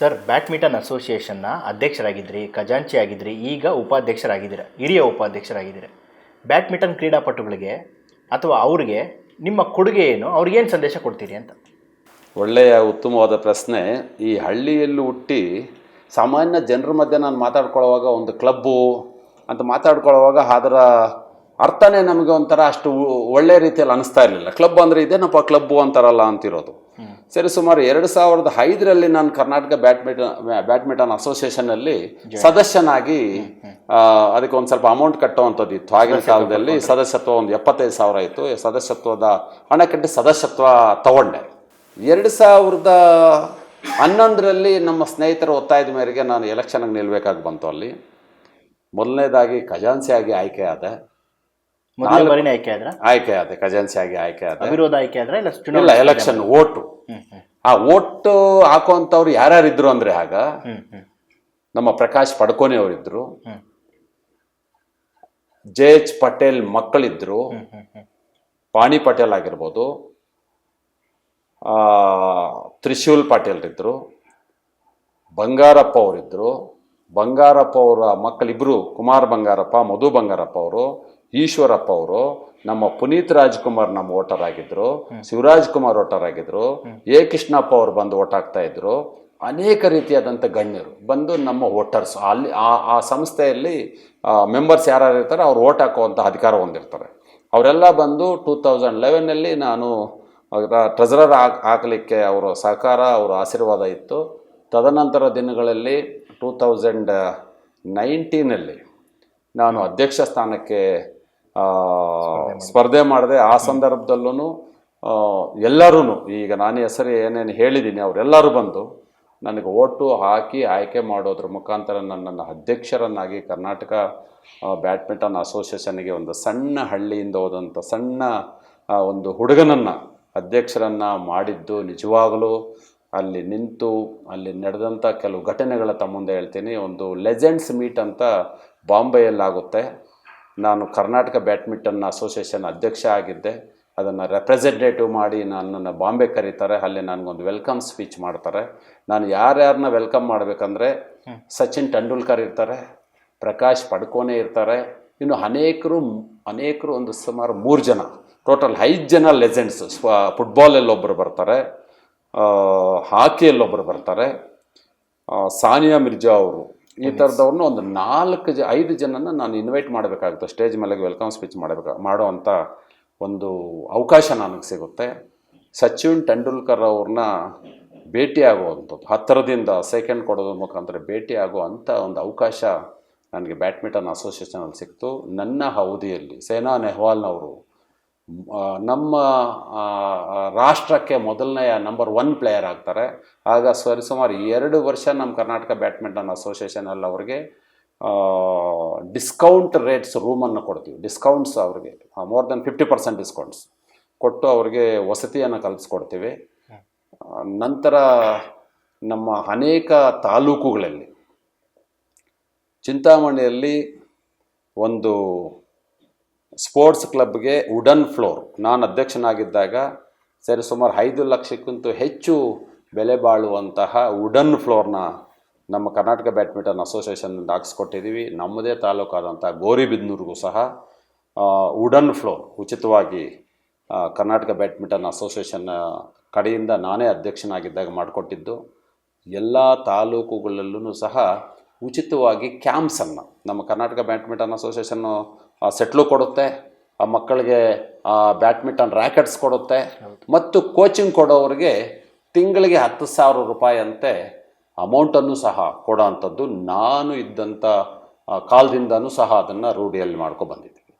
Sir, badminton ಅಸೋಸಿಯೇಷನ್ನ ಅಧ್ಯಕ್ಷರಾಗಿದ್ರಿ ಖಜಾಂಚಿ ಆಗಿದ್ರಿ ಈಗ ಉಪಾಧ್ಯಕ್ಷರಾಗಿದ್ದೀರ, ಹಿರಿಯ ಉಪಾಧ್ಯಕ್ಷರಾಗಿದ್ದೀರ. ಬ್ಯಾಡ್ಮಿಂಟನ್ ಕ್ರೀಡಾಪಟುಗಳಿಗೆ ಅಥವಾ ಅವ್ರಿಗೆ ನಿಮ್ಮ ಕೊಡುಗೆ ಏನು ಅವ್ರಿಗೇನು ಸಂದೇಶ ಕೊಡ್ತೀರಿ ಅಂತ? ಒಳ್ಳೆಯ, ಉತ್ತಮವಾದ ಪ್ರಶ್ನೆ. ಈ ಹಳ್ಳಿಯಲ್ಲಿ ಹುಟ್ಟಿ ಸಾಮಾನ್ಯ ಜನರ ಮಧ್ಯೆ ನಾನು ಮಾತಾಡ್ಕೊಳ್ಳುವಾಗ ಒಂದು ಕ್ಲಬ್ಬು ಅಂತ ಮಾತಾಡ್ಕೊಳ್ಳುವಾಗ ಅದರ ಅರ್ಥನೇ ನಮಗೆ ಒಂಥರ ಅಷ್ಟು ಒಳ್ಳೆಯ ಒಳ್ಳೆ ರೀತಿಯಲ್ಲಿ ಅನಿಸ್ತಾ ಇರಲಿಲ್ಲ. ಕ್ಲಬ್ ಅಂದರೆ ಇದೇನಪ್ಪ, ಕ್ಲಬ್ಬು ಅಂತಾರಲ್ಲ ಅಂತಿರೋದು. ಸರಿ ಸುಮಾರು ಎರಡು ಸಾವಿರದ ಐದರಲ್ಲಿ ನಾನು ಕರ್ನಾಟಕ ಬ್ಯಾಡ್ಮಿಂಟನ್ ಬ್ಯಾಡ್ಮಿಂಟನ್ ಅಸೋಸಿಯೇಷನಲ್ಲಿ ಸದಸ್ಯನಾಗಿ ಅದಕ್ಕೆ ಒಂದು ಸ್ವಲ್ಪ ಅಮೌಂಟ್ ಕಟ್ಟುವಂಥದ್ದು ಇತ್ತು. ಆಗಿನ ಕಾಲದಲ್ಲಿ ಸದಸ್ಯತ್ವ ಒಂದು ಎಪ್ಪತ್ತೈದು ಸಾವಿರ ಇತ್ತು. ಸದಸ್ಯತ್ವದ ಹಣ ಕಟ್ಟಿ ಸದಸ್ಯತ್ವ ತಗೊಂಡೆ. ಎರಡು ಸಾವಿರದ ಹನ್ನೊಂದರಲ್ಲಿ ನಮ್ಮ ಸ್ನೇಹಿತರ ಒತ್ತಾಯದ ಮೇರೆಗೆ ನಾನು ಎಲೆಕ್ಷನ್ಗೆ ನಿಲ್ಬೇಕಾಗಿ ಬಂತು ಅಲ್ಲಿ. ಮೊದಲನೇದಾಗಿ ಖಜಾನ್ಸಿಯಾಗಿ ಆಯ್ಕೆ ಆದೆ. ಆಯ್ಕೆ ಆದ ಆಯ್ಕೆ ಆದೆ ಖಜಾನ್ಸಿಯಾಗಿ ಆಯ್ಕೆ ಆದೆ. ವಿರೋಧ ಆಯ್ಕೆ ಆದ್ರೆ ಇಲ್ಲ ಎಲೆಕ್ಷನ್ ಓಟು ಆ ಓಟು ಹಾಕುವಂಥವ್ರು ಯಾರ್ಯಾರಿದ್ರು ಅಂದ್ರೆ ಆಗ ನಮ್ಮ ಪ್ರಕಾಶ್ ಪಡ್ಕೋನೆ ಅವರಿದ್ರು. ಜೆ ಎಚ್ ಪಟೇಲ್ ಮಕ್ಕಳಿದ್ರು. ಪಾಣಿ ಪಟೇಲ್ ಆಗಿರ್ಬೋದು. ಆ, ತ್ರಿಶೂಲ್ ಪಾಟೀಲ್ ಇದ್ರು. ಬಂಗಾರಪ್ಪ ಅವರಿದ್ರು. ಬಂಗಾರಪ್ಪ ಅವರ ಮಕ್ಕಳಿಬ್ಬರು ಕುಮಾರ್ ಬಂಗಾರಪ್ಪ ಮಧು ಬಂಗಾರಪ್ಪ ಅವರು ಈಶ್ವರಪ್ಪ ಅವರು ನಮ್ಮ ಪುನೀತ್ ರಾಜ್ಕುಮಾರ್ ನಮ್ಮ ವೋಟರ್ ಆಗಿದ್ರು ಶಿವರಾಜ್ ಕುಮಾರ್ ವೋಟರ್ ಆಗಿದ್ರು ಎ ಕೃಷ್ಣಪ್ಪ ಅವರು ಬಂದು ಓಟ್ ಹಾಕ್ತಾ ಇದ್ರು. ಅನೇಕ ರೀತಿಯಾದಂಥ ಗಣ್ಯರು ಬಂದು ನಮ್ಮ ವೋಟರ್ಸ್ ಅಲ್ಲಿ ಆ ಆ ಸಂಸ್ಥೆಯಲ್ಲಿ ಮೆಂಬರ್ಸ್ ಯಾರ್ಯಾರು ಇರ್ತಾರೆ ಅವ್ರು ಓಟ್ ಹಾಕುವಂಥ ಅಧಿಕಾರ ಹೊಂದಿರ್ತಾರೆ. ಅವರೆಲ್ಲ ಬಂದು ಟೂ ತೌಸಂಡ್ ಲೆವೆನಲ್ಲಿ ನಾನು ಟ್ರೆಜರರ್ ಹಾಕ್ ಹಾಕಲಿಕ್ಕೆ ಅವರ ಸಹಕಾರ ಅವರ ಆಶೀರ್ವಾದ ಇತ್ತು. ತದನಂತರ ದಿನಗಳಲ್ಲಿ ಟೂ ತೌಸಂಡ್ ನೈನ್ಟೀನಲ್ಲಿ ನಾನು ಅಧ್ಯಕ್ಷ ಸ್ಥಾನಕ್ಕೆ ಸ್ಪರ್ಧೆ ಮಾಡಿದೆ ಆ ಸಂದರ್ಭದಲ್ಲೂ ಎಲ್ಲರೂ ಈಗ ನಾನು ಹೆಸರು ಏನೇನು ಹೇಳಿದ್ದೀನಿ ಅವರೆಲ್ಲರೂ ಬಂದು ನನಗೆ ಓಟು ಹಾಕಿ ಆಯ್ಕೆ ಮಾಡೋದ್ರ ಮುಖಾಂತರ ನನ್ನನ್ನು ಅಧ್ಯಕ್ಷರನ್ನಾಗಿ ಕರ್ನಾಟಕ ಬ್ಯಾಡ್ಮಿಂಟನ್ ಅಸೋಸಿಯೇಷನ್ಗೆ ಒಂದು ಸಣ್ಣ ಹಳ್ಳಿಯಿಂದ ಹೋದಂಥ ಸಣ್ಣ ಒಂದು ಹುಡುಗನನ್ನು ಅಧ್ಯಕ್ಷರನ್ನು ಮಾಡಿದ್ದು ನಿಜವಾಗಲೂ ಅಲ್ಲಿ ನಿಂತು ಅಲ್ಲಿ ನಡೆದಂಥ ಕೆಲವು ಘಟನೆಗಳ ತಮ್ಮ ಮುಂದೆ ಹೇಳ್ತೀನಿ. ಒಂದು ಲೆಜೆಂಡ್ಸ್ ಮೀಟ್ ಅಂತ ಬಾಂಬೆಯಲ್ಲಾಗುತ್ತೆ. ನಾನು ಕರ್ನಾಟಕ ಬ್ಯಾಡ್ಮಿಂಟನ್ ಅಸೋಸಿಯೇಷನ್ ಅಧ್ಯಕ್ಷ ಆಗಿದ್ದೆ. ಅದನ್ನು ರೆಪ್ರೆಸೆಂಟೇಟಿವ್ ಮಾಡಿ ನನ್ನನ್ನು ಬಾಂಬೆ ಕರೀತಾರೆ. ಅಲ್ಲಿ ನನಗೊಂದು ವೆಲ್ಕಮ್ ಸ್ಪೀಚ್ ಮಾಡ್ತಾರೆ. ನಾನು ಯಾರ್ಯಾರನ್ನ ವೆಲ್ಕಮ್ ಮಾಡಬೇಕಂದ್ರೆ ಸಚಿನ್ ತೆಂಡೂಲ್ಕರ್ ಇರ್ತಾರೆ ಪ್ರಕಾಶ್ ಪಡ್ಕೋನೆ ಇರ್ತಾರೆ. ಇನ್ನು ಅನೇಕರು ಅನೇಕರು ಒಂದು ಸುಮಾರು ಮೂರು ಜನ ಟೋಟಲ್ ಐದು ಜನ ಲೆಜೆಂಡ್ಸ್ ಸ್ವ ಫುಟ್ಬಾಲಲ್ಲಿ ಒಬ್ಬರು ಬರ್ತಾರೆ. ಹಾಕಿಯಲ್ಲೊಬ್ಬರು ಬರ್ತಾರೆ. ಸಾನಿಯಾ ಮಿರ್ಜಾ ಅವರು ಈ ಥರದವ್ರನ್ನ ಒಂದು ನಾಲ್ಕು ಜ ಐದು ಜನನ ನಾನು ಇನ್ವೈಟ್ ಮಾಡಬೇಕಾಗುತ್ತೆ. ಸ್ಟೇಜ್ ಮೇಲೆ ವೆಲ್ಕಮ್ ಸ್ಪೀಚ್ ಮಾಡಬೇಕು ಮಾಡೋ ಅಂಥ ಒಂದು ಅವಕಾಶ ನನಗೆ ಸಿಗುತ್ತೆ. ಸಚಿನ್ ತೆಂಡೂಲ್ಕರ್ ಅವ್ರನ್ನ ಭೇಟಿಯಾಗುವಂಥದ್ದು ಹತ್ತಿರದಿಂದ ಸೆಕೆಂಡ್ ಕೊಡೋದ್ರ ಮುಖಾಂತರ ಭೇಟಿ ಆಗೋ ಅಂಥ ಒಂದು ಅವಕಾಶ ನನಗೆ ಬ್ಯಾಡ್ಮಿಂಟನ್ ಅಸೋಸಿಯೇಷನಲ್ಲಿ ಸಿಕ್ತು. ನನ್ನ ಅವಧಿಯಲ್ಲಿ ಸೇನಾ ನೆಹ್ವಾಲ್ನವರು ನಮ್ಮ ರಾಷ್ಟ್ರಕ್ಕೆ ಮೊದಲನೆಯ ನಂಬರ್ ಒನ್ ಪ್ಲೇಯರ್ ಆಗ್ತಾರೆ. ಆಗ ಸರಿಸುಮಾರು ಎರಡು ವರ್ಷ ನಮ್ಮ ಕರ್ನಾಟಕ ಬ್ಯಾಡ್ಮಿಂಟನ್ ಅಸೋಸಿಯೇಷನಲ್ಲಿ ಅವ್ರಿಗೆ ಡಿಸ್ಕೌಂಟ್ ರೇಟ್ಸ್ ರೂಮನ್ನು ಕೊಡ್ತೀವಿ. ಡಿಸ್ಕೌಂಟ್ಸ್ ಅವ್ರಿಗೆ more than fifty percent discounts ಕೊಟ್ಟು ಅವ್ರಿಗೆ ವಸತಿಯನ್ನು ಕಲಿಸ್ಕೊಡ್ತೀವಿ. ನಂತರ ನಮ್ಮ ಅನೇಕ ತಾಲೂಕುಗಳಲ್ಲಿ ಚಿಂತಾಮಣಿಯಲ್ಲಿ ಒಂದು ಸ್ಪೋರ್ಟ್ಸ್ ಕ್ಲಬ್ಗೆ ವುಡನ್ ಫ್ಲೋರ್. ನಾನು ಅಧ್ಯಕ್ಷನಾಗಿದ್ದಾಗ ಸರಿ ಸುಮಾರು ಐದು ಲಕ್ಷಕ್ಕಿಂತ ಹೆಚ್ಚು ಬೆಲೆ ಬಾಳುವಂತಹ ವುಡನ್ ಫ್ಲೋರ್ನ ನಮ್ಮ ಕರ್ನಾಟಕ ಬ್ಯಾಡ್ಮಿಂಟನ್ ಅಸೋಸಿಯೇಷನ್ನಿಂದ ಹಾಕ್ಸ್ಕೊಟ್ಟಿದ್ದೀವಿ. ನಮ್ಮದೇ ತಾಲೂಕಾದಂಥ ಗೋರಿಬಿದ್ನೂರಿಗೂ ಸಹ ವುಡನ್ ಫ್ಲೋರ್ ಉಚಿತವಾಗಿ ಕರ್ನಾಟಕ ಬ್ಯಾಡ್ಮಿಂಟನ್ ಅಸೋಸಿಯೇಷನ್ ಕಡೆಯಿಂದ ನಾನೇ ಅಧ್ಯಕ್ಷನಾಗಿದ್ದಾಗ ಮಾಡಿಕೊಟ್ಟಿದ್ದು. ಎಲ್ಲ ತಾಲೂಕುಗಳಲ್ಲೂ ಸಹ ಉಚಿತವಾಗಿ ಕ್ಯಾಂಪ್ಸನ್ನು ನಮ್ಮ ಕರ್ನಾಟಕ ಬ್ಯಾಡ್ಮಿಂಟನ್ ಅಸೋಸಿಯೇಷನ್ನು ಸೆಟ್ಲು ಕೊಡುತ್ತೆ. ಆ ಮಕ್ಕಳಿಗೆ ಬ್ಯಾಡ್ಮಿಂಟನ್ ರ್ಯಾಕೆಟ್ಸ್ ಕೊಡುತ್ತೆ. ಮತ್ತು ಕೋಚಿಂಗ್ ಕೊಡೋವ್ರಿಗೆ ತಿಂಗಳಿಗೆ ಹತ್ತು ಸಾವಿರ ರೂಪಾಯಿಯಂತೆ ಅಮೌಂಟನ್ನು ಸಹ ಕೊಡೋ ಅಂಥದ್ದು ನಾನು ಇದ್ದಂಥ ಕಾಲದಿಂದನೂ ಸಹ ಅದನ್ನು ರೂಢಿಯಲ್ಲಿ ಮಾಡ್ಕೊಬಂದಿದ್ದೆ